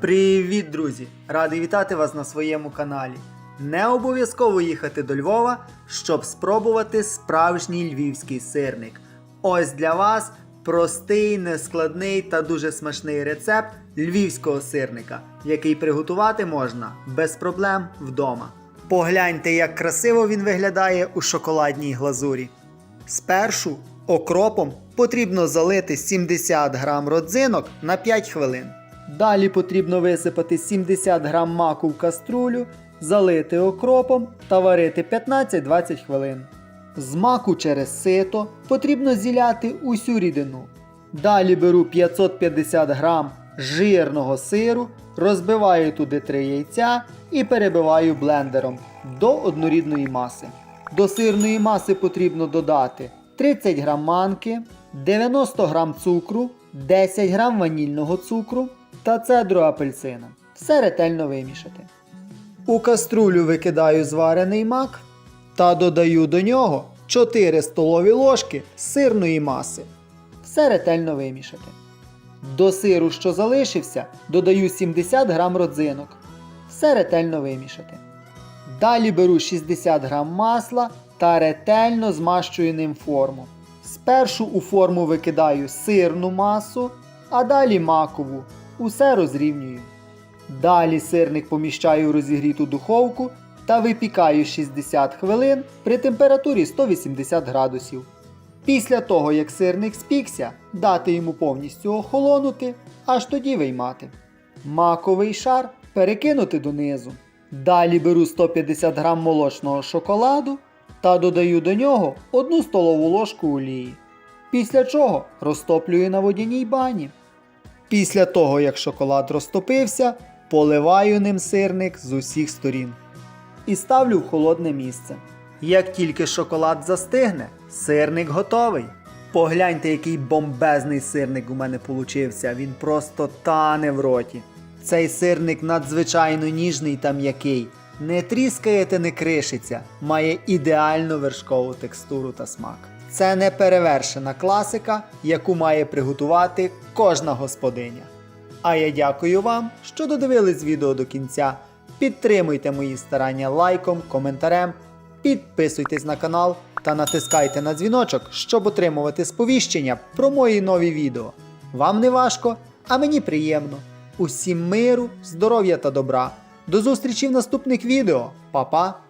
Привіт, друзі! Радий вітати вас на своєму каналі. Не обов'язково їхати до Львова, щоб спробувати справжній львівський сирник. Ось для вас простий, нескладний та дуже смачний рецепт львівського сирника, який приготувати можна без проблем вдома. Погляньте, як красиво він виглядає у шоколадній глазурі. Спершу окропом потрібно залити 70 грам родзинок на 5 хвилин. Далі потрібно висипати 70 грам маку в каструлю, залити окропом та варити 15-20 хвилин. З маку через сито потрібно зіляти усю рідину. Далі беру 550 грам жирного сиру, розбиваю туди 3 яйця і перебиваю блендером до однорідної маси. До сирної маси потрібно додати 30 грам манки, 90 грам цукру, 10 грам ванільного цукру та цедру апельсина. Все ретельно вимішати. У каструлю викидаю зварений мак та додаю до нього 4 столові ложки сирної маси. Все ретельно вимішати. До сиру, що залишився, додаю 70 грам родзинок. Все ретельно вимішати. Далі беру 60 грам масла та ретельно змащую ним форму. Спершу у форму викидаю сирну масу, а далі макову. Усе розрівнюю. Далі сирник поміщаю у розігріту духовку та випікаю 60 хвилин при температурі 180 градусів. Після того, як сирник спікся, дати йому повністю охолонути, аж тоді виймати. Маковий шар перекинути донизу. Далі беру 150 грам молочного шоколаду та додаю до нього 1 столову ложку олії. Після чого розтоплюю на водяній бані. Після того, як шоколад розтопився, поливаю ним сирник з усіх сторін і ставлю в холодне місце. Як тільки шоколад застигне, сирник готовий. Погляньте, який бомбезний сирник у мене получився. Він просто тане в роті. Цей сирник надзвичайно ніжний та м'який. Не тріскає та не кришиться, має ідеальну вершкову текстуру та смак. Це неперевершена класика, яку має приготувати кожна господиня. А я дякую вам, що додивились відео до кінця. Підтримуйте мої старання лайком, коментарем, підписуйтесь на канал та натискайте на дзвіночок, щоб отримувати сповіщення про мої нові відео. Вам не важко, а мені приємно. Усім миру, здоров'я та добра. До зустрічі в наступних відео. Па-па!